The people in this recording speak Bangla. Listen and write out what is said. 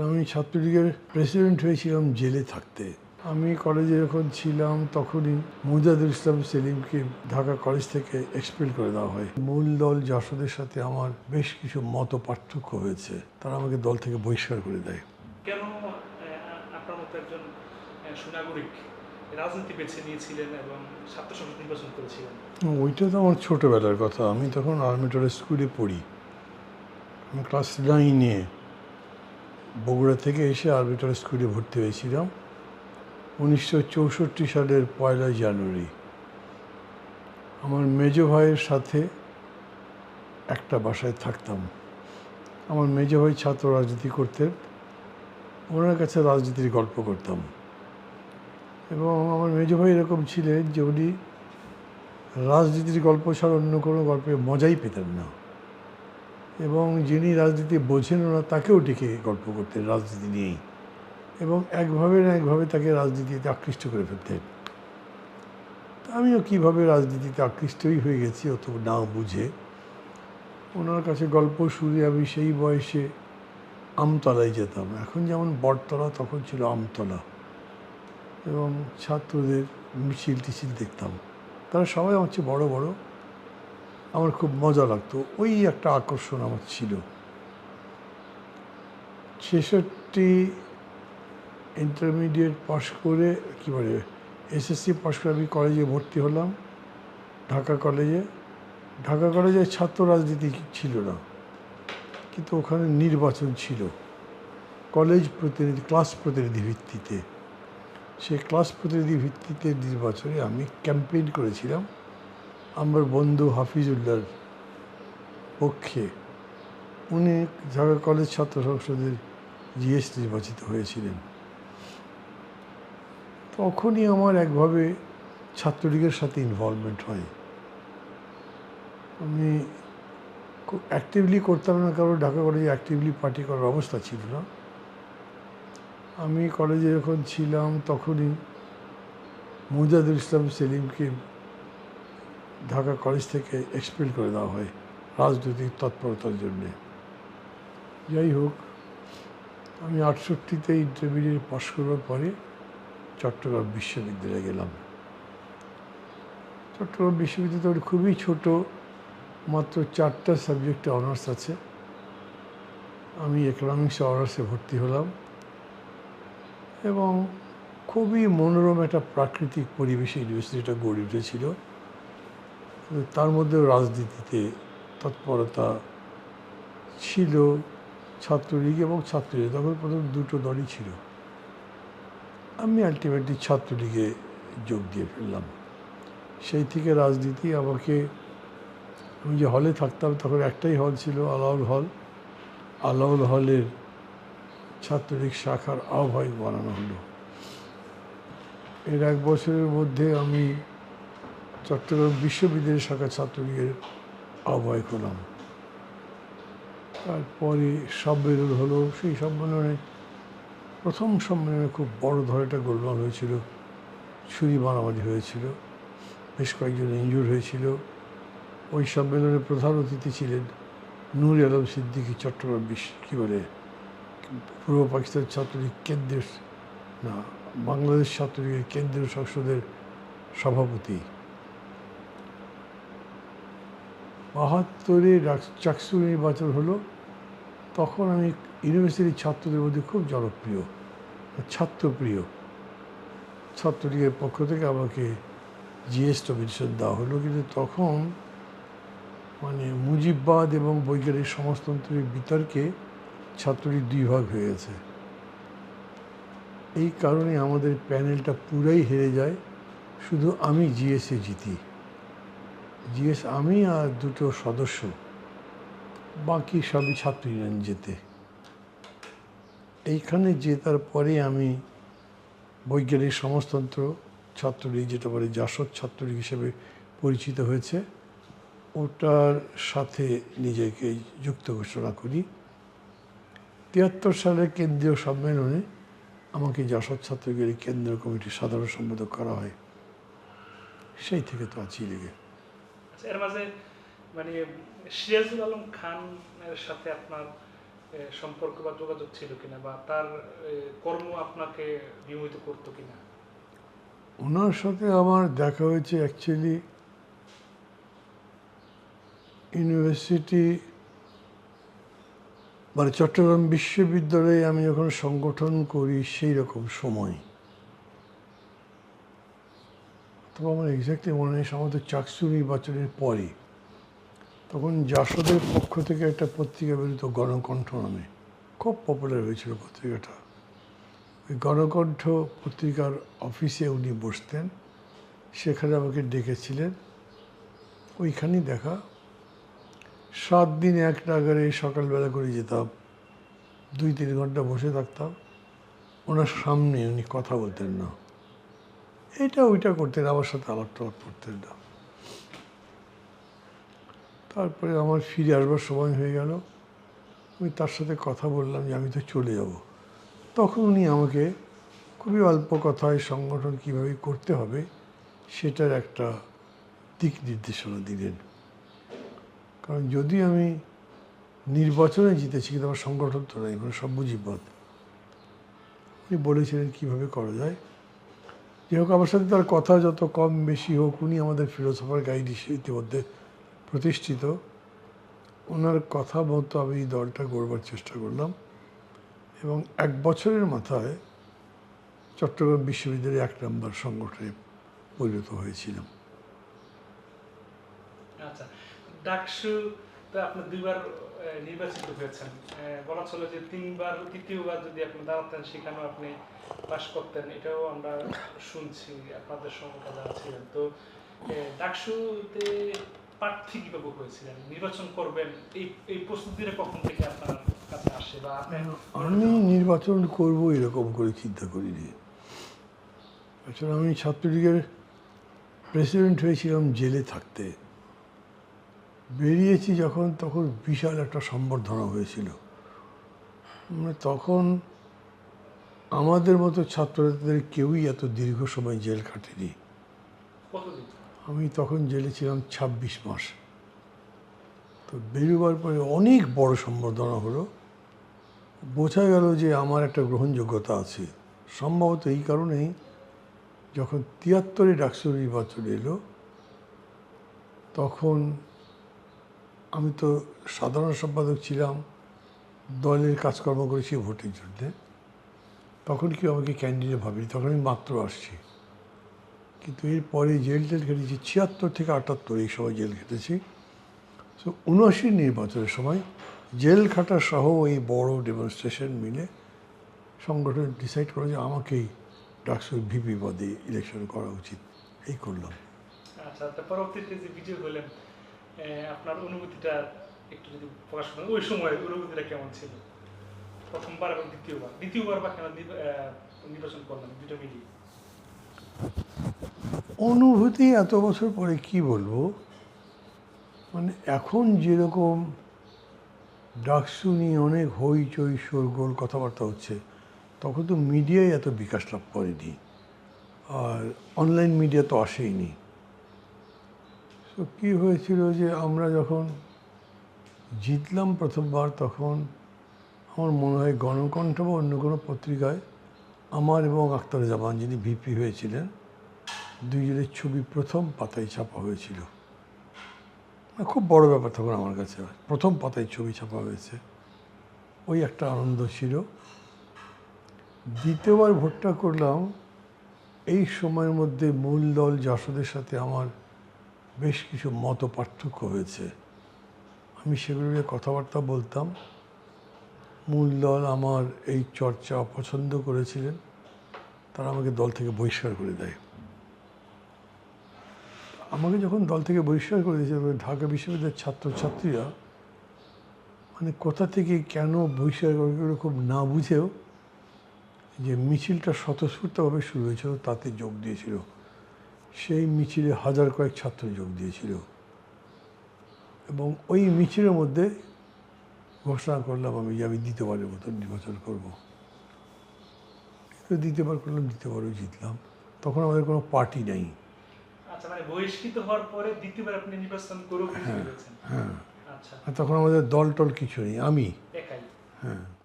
আমি ছাত্রলীগের প্রেসিডেন্ট হয়েছিলাম জেলে থাকতে। আমি কলেজে যখন ছিলাম তখনই মুজাদুল ইসলাম সেলিমকে ঢাকা কলেজ থেকে এক্সপেল করে দেওয়া হয়। মূল দল জাসদের সাথে আমার বেশ কিছু মত পার্থক্য হয়েছে। তারা আমাকে দল থেকে বহিষ্কার করে দেয়। কেন আপনার মতো একজন সুনাগরিক রাজনীতি বেছে নিয়েছিলেন এবং ছাত্র সংসদ নির্বাচন করেছিলেন? ওইটা তো আমার ছোটোবেলার কথা। আমি তখন আর্মিটর স্কুলে পড়ি। ক্লাস নাইনে বগুড়া থেকে এসে আর্মিটর স্কুলে ভর্তি হয়েছিলাম। উনিশশো চৌষট্টি সালের পয়লা জানুয়ারি। আমার মেজ ভাইয়ের সাথে একটা বাসায় থাকতাম। আমার মেজ ভাই ছাত্র রাজনীতি করতেন। ওনার কাছে রাজনীতির গল্প করতাম। এবং আমার মেজ ভাই এরকম ছিলেন যে উনি রাজনীতির গল্প ছাড়া অন্য কোনো গল্পে মজাই পেতেন না। এবং যিনি রাজনীতি বোঝেন না, তাকেও ডেকে গল্প করতেন রাজনীতি নিয়েই। এবং একভাবে না একভাবে তাকে রাজনীতিতে আকৃষ্ট করে ফেলতেন। তা আমিও কীভাবে রাজনীতিতে আকৃষ্টই হয়ে গেছি অত না বুঝে, ওনার কাছে গল্প শুনে আমি সেই বয়সে আমতলায় যেতাম। এখন যেমন বটতলা, তখন ছিল আমতলা। এবং ছাত্রদের মিছিল টিছিল দেখতাম। তারা সবাই আমার চেয়ে বড় বড়। আমার খুব মজা লাগতো। ওই একটা আকর্ষণ আমার ছিল। ছেষট্টি ইন্টারমিডিয়েট পাশ করে কী বলে এসএসসি পাশ করে আমি কলেজে ভর্তি হলাম। ঢাকা কলেজে ঢাকা কলেজে ছাত্র রাজনীতি ছিল না। কিন্তু ওখানে নির্বাচন ছিল। কলেজ প্রতিনিধি ক্লাস প্রতিনিধি ভিত্তিতে। সেই ক্লাস প্রতিনিধি ভিত্তিতে নির্বাচনে আমি ক্যাম্পেইন করেছিলাম। আমার বন্ধু হাফিজুল্লাহর পক্ষে। উনি ঢাকা কলেজ ছাত্র সংসদের জিএস নির্বাচিত হয়েছিলেন। তখনই আমার একভাবে ছাত্রলীগের সাথে ইনভলভমেন্ট হয়। আমি খুব অ্যাক্টিভলি করতাম না, কারণ ঢাকা কলেজে অ্যাক্টিভলি পার্টি করার অবস্থা ছিল না। আমি কলেজে যখন ছিলাম, তখনই মুজাদুল ইসলাম সেলিমকে ঢাকা কলেজ থেকে এক্সপেল করে দেওয়া হয় রাজনৈতিক তৎপরতার জন্যে। যাই হোক, আমি আটষট্টিতে ইন্টারমিডিয়েট পাশ করার পরে চট্টগ্রাম বিশ্ববিদ্যালয়ে গেলাম। চট্টগ্রাম বিশ্ববিদ্যালয় খুবই ছোট, মাত্র চারটা সাবজেক্টে অনার্স আছে। আমি ইকোনমিক্সে অনার্সে ভর্তি হলাম এবং খুবই মনোরম একটা প্রাকৃতিক পরিবেশে ইউনিভার্সিটিটা গড়ে উঠেছিল। তার মধ্যেও রাজনীতিতে তৎপরতা ছিল ছাত্রলীগ এবং ছাত্রলীগ তখন প্রথম দুটো দলই ছিল। আমি আলটিমেটলি ছাত্রলীগে যোগ দিয়ে ফেললাম। সেই থেকে রাজনীতি আমাকে, আমি যে হলে থাকতাম তখন একটাই হল ছিল আলাউল হল। আলাউল হলের ছাত্রলীগ শাখার আহ্বায়ক বানানো হলো। এর এক বছরের মধ্যে আমি চট্টগ্রাম বিশ্ববিদ্যালয় শাখা ছাত্রলীগের আহ্বায়ক হলাম। তারপরে সম্মেলন হলো, সেই সম্মেলনে প্রথম সম্মেলনে খুব বড় ধরনের গোলমাল হয়েছিল, ছুরি মারামারি হয়েছিল, বেশ কয়েকজন ইঞ্জুর হয়েছিল। ওই সম্মেলনে প্রধান অতিথি ছিলেন নূর আলম সিদ্দিকী চট্টগ্রাম বিশ্ব, কী বলে, পূর্ব পাকিস্তান ছাত্রলীগ কেন্দ্রের, না, বাংলাদেশ ছাত্রলীগের কেন্দ্রীয় সংসদের সভাপতি। বাহাত্তরে চাকসু নির্বাচন হলো, তখন আমি ইউনিভার্সিটির ছাত্রদের মধ্যে খুব জনপ্রিয়, ছাত্রপ্রিয়। ছাত্রলীগের পক্ষ থেকে আমাকে জিএস নমিনেশন দেওয়া হলো, কিন্তু তখন মানে মুজিববাদ এবং বৈজ্ঞানিক সমাজতন্ত্রের বিতর্কে ছাত্রলীগ দুই ভাগ হয়ে গেছে। এই কারণে আমাদের প্যানেলটা পুরাই হেরে যায়, শুধু আমি জিএসে জিতি। জিএস আমি আর দুটো সদস্য, বাকি সবই ছাত্র যেতে এইখানে জেতার পরে আমি বৈজ্ঞানিক সমাজতন্ত্র ছাত্রলীগ, যেটা বলে জাসদ ছাত্রলীগ হিসেবে পরিচিত হয়েছে, ওটার সাথে নিজেকে যুক্ত ঘোষণা করি। তিয়াত্তর সালের কেন্দ্রীয় সম্মেলনে আমাকে জাসদ ছাত্রলীগের কেন্দ্রীয় কমিটির সাধারণ সম্পাদক করা হয়। সেই থেকে তো আছি লেগে এর মাঝে মানে সিরাজুল আলম খানের সাথে আপনার সম্পর্ক বা যোগাযোগ ছিল কিনা বা তার কর্ম আপনাকে বিমোহিত করতো কিনা? ওনার সাথে আমার দেখা হয়েছে অ্যাকচুয়ালি ইউনিভার্সিটি মানে চট্টগ্রাম বিশ্ববিদ্যালয়ে আমি যখন সংগঠন করি সেই রকম সময়। তবে আমার এক্স্যাক্টলি মনে নেই আমাদের চাকসু নির্বাচনের পরে তখন জাসদের পক্ষ থেকে একটা পত্রিকা বেরোতো, গণকণ্ঠ নামে। খুব পপুলার হয়েছিল পত্রিকাটা। ওই গণকণ্ঠ পত্রিকার অফিসে উনি বসতেন, সেখানে আমাকে ডেকেছিলেন। ওইখানেই দেখা, সাত দিন এক নাগারে সকালবেলা করে যেতাম। দুই তিন ঘণ্টা বসে থাকতাম। ওনার সামনে উনি কথা বলতেন না। এটা ওইটা করতেন আমার সাথে আলাপ টালাপ করতেন না। তারপরে আমার ফিরে আসবার সময় হয়ে গেল। আমি তার সাথে কথা বললাম যে আমি তো চলে যাব। তখন উনি আমাকে খুবই অল্প কথায় সংগঠন কীভাবে করতে হবে সেটার একটা দিক নির্দেশনা দিলেন। কারণ যদি আমি নির্বাচনে জিতেছি, কিন্তু আমার সংগঠন তো নাই মানে সব বুঝিপদ উনি বলেছিলেন কীভাবে করা যায়। যাই হোক আমার সাথে তার কথা যত কম বেশি হোক, উনি আমাদের ফিলোসফার গাইড ইতিমধ্যে প্রতিষ্ঠিত। ওনার কথা মতো আমি এই দলটা গড়বার চেষ্টা করলাম এবং এক বছরের মাথায় চট্টগ্রাম বিশ্ববিদ্যালয়ে এক নম্বর সংগঠনে পরিণত হয়েছিলাম। আচ্ছা ডাকসু তো আপনি দুইবার নির্বাচিত হয়েছেন। বলা চলে যে তিনবার তৃতীয়বার যদি আপনি দাঁড়াতেন সেখানেও আপনি পাশ করতেন এটাও আমরা শুনছি আপনাদের সঙ্গে যারা ছিলেন। তো ডাকসুতে প্রার্থী কীভাবে হয়েছিলেন? নির্বাচন করবেন এই এই প্রস্তুতিটা কখন থেকে আপনার কাছে আসে বা আমি নির্বাচন করব এরকম করে চিন্তা করিনি। আসলে আমি ছাত্রলীগের প্রেসিডেন্ট হয়েছিলাম জেলে থাকতে। বেরিয়েছি যখন তখন বিশাল একটা সম্বর্ধনা হয়েছিল। মানে তখন আমাদের মতো ছাত্রদের কেউই এত দীর্ঘ সময় জেল কাটেনি আমি তখন জেলে ছিলাম ছাব্বিশ মাস। তো বেরোবার পরে অনেক বড় সম্বর্ধনা হলো। বোঝা গেল যে আমার একটা গ্রহণযোগ্যতা আছে। সম্ভবত এই কারণেই যখন তিয়াত্তরে ডাকসু নির্বাচন এলো তখন আমি তো সাধারণ সম্পাদক ছিলাম, দলের কাজকর্ম করেছি ভোটের জন্যে তখন কেউ আমাকে ক্যান্ডিডেট ভাবিনি, তখন আমি মাত্র আসছি। কিন্তু এরপরে জেল টেল খেটেছি, ছিয়াত্তর থেকে আটাত্তর এই সময় জেল খেটেছি। সো উনআশি নির্বাচনের সময় জেল খাটা সহ এই বড় ডেমনস্ট্রেশন মিলে সংগঠন ডিসাইড করে যে আমাকেই ডাকসুর ভিপি পদে ইলেকশন করা উচিত। এই করলাম। আচ্ছা পরবর্তীতে যে বিজয় আপনার অনুভূতিটা একটু যদি প্রকাশ করেন, ওই সময় অনুভূতিটা কেমন ছিল? প্রথমবার এবং দ্বিতীয়বার? দ্বিতীয়বার বা কেন নির্বাচন করলেন দুটো মিলিয়ে? অনুভূতি এত বছর পরে কি বলব? মানে এখন যেরকম ডাকসু নিয়ে অনেক হইচই, শোরগোল কথাবার্তা হচ্ছে, তখন তো মিডিয়াই এত বিকাশ লাভ করেনি। আর অনলাইন মিডিয়া তো আসেইনি। তো কী হয়েছিল যে আমরা যখন জিতলাম প্রথমবার, তখন আমার মনে হয় গণকণ্ঠ বা অন্য কোনো পত্রিকায় আমার এবং আক্তার জামান যিনি ভিপি হয়েছিলেন, দুইজনের ছবি প্রথম পাতায় ছাপা হয়েছিল। মানে খুব বড় ব্যাপার তখন আমার কাছে। প্রথম পাতায় ছবি ছাপা হয়েছে। ওই একটা আনন্দ ছিল। দ্বিতীয়বার ভোটটা করলাম। এই সময়ের মধ্যে মূল দল জাসদের সাথে আমার বেশ কিছু মত পার্থক্য হয়েছে। আমি সেগুলো নিয়ে কথাবার্তা বলতাম। মূল দল আমার এই চর্চা অপছন্দ করেছিলেন। তারা আমাকে দল থেকে বহিষ্কার করে দেয়। আমাকে যখন দল থেকে বহিষ্কার করে দিয়েছে তখন ঢাকা বিশ্ববিদ্যালয়ের ছাত্রছাত্রীরা মানে কোথা থেকে কেন বহিষ্কার করে খুব না বুঝেও, যে মিছিলটা স্বতঃস্ফূর্তভাবে শুরু হয়েছিল, তাতে যোগ দিয়েছিল। সেই মিছিলে হাজার কয়েক ছাত্র যোগ দিয়েছিল। এবং ওই মিছিলের মধ্যে ঘোষণা করলাম আমি যে আমি দ্বিতীয়বারের মতো নির্বাচন করব। তো দ্বিতীয়বার করলাম দ্বিতীয়বারও জিতলাম। তখন আমাদের কোনো পার্টি নেই। আচ্ছা মানে করেও বিজয়ী হয়েছেন হ্যাঁ আচ্ছা। আর তখন আমাদের দল টল কিছু নেই আমি। হ্যাঁ।